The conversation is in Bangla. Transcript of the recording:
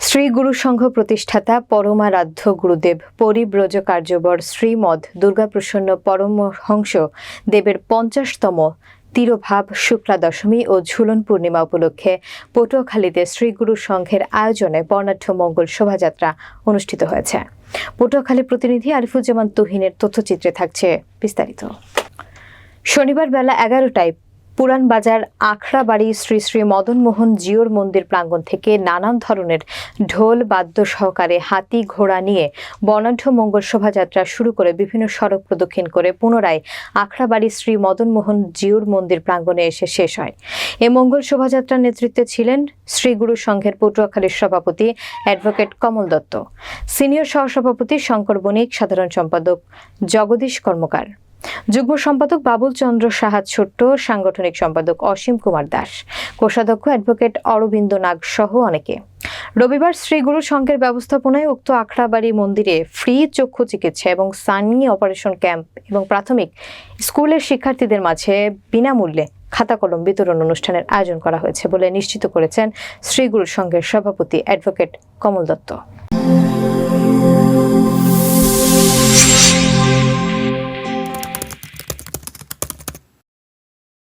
শ্রী গুরু সংঘ প্রতিষ্ঠাতা পরমারাধ্য গুরুদেব, পরিব্রজ কার্যবর শ্রীমদ দুর্গাপ্রসন্ন পরমহংস দেবের পঞ্চাশতম তিরোভাব শুক্লা দশমী ও ঝুলন পূর্ণিমা উপলক্ষে পটুয়াখালীতে শ্রীগুরু সংঘের আয়োজনে বর্ণাঢ্য মঙ্গল শোভাযাত্রা অনুষ্ঠিত হয়েছে। পটুয়াখালী প্রতিনিধি আরিফুজ্জামান তুহিনের তথ্যচিত্রে থাকছে বিস্তারিত। শনিবার বেলা এগারোটায় পুরান বাজার আখড়াবাড়ি শ্রী শ্রী মদন মোহন জিওর মন্দির প্রাঙ্গণ থেকে নানান ধরনের ঢোল, বাদ্য সহকারে হাতি ঘোড়া নিয়ে বর্ণাঢ্য মঙ্গল শোভাযাত্রা শুরু করে বিভিন্ন সড়ক প্রদক্ষিণ করে পুনরায় আখড়াবাড়ি শ্রী মদন মোহন জিওর মন্দির প্রাঙ্গণে এসে শেষ হয়। এ মঙ্গল শোভাযাত্রার নেতৃত্বে ছিলেন শ্রী গুরু সংঘের পটুয়াখালীর সভাপতি অ্যাডভোকেট কমল দত্ত। সিনিয়র সহসভাপতি শঙ্কর বণিক, সাধারণ সম্পাদক জগদীশ কর্মকার। যুগ্ম সম্পাদক বাবুল চন্দ্র সাহা ছোট্ট, সাংগঠনিক সম্পাদক অসীম কুমার দাস, কোষাধ্যক্ষ অ্যাডভোকেট অরবিন্দ নাগ সহ অনেকে। রবিবার শ্রী গুরু সংঘের ব্যবস্থাপনায় উক্ত আখড়াবাড়ি মন্দিরে ফ্রি চক্ষু চিকিৎসা এবং সানি অপারেশন ক্যাম্প এবং প্রাথমিক স্কুলের শিক্ষার্থীদের মাঝে বিনামূল্যে খাতা কলম বিতরণ অনুষ্ঠানের আয়োজন করা হয়েছে বলে নিশ্চিত করেছেন শ্রী গুরু সংঘের সভাপতি অ্যাডভোকেট কমল দত্ত।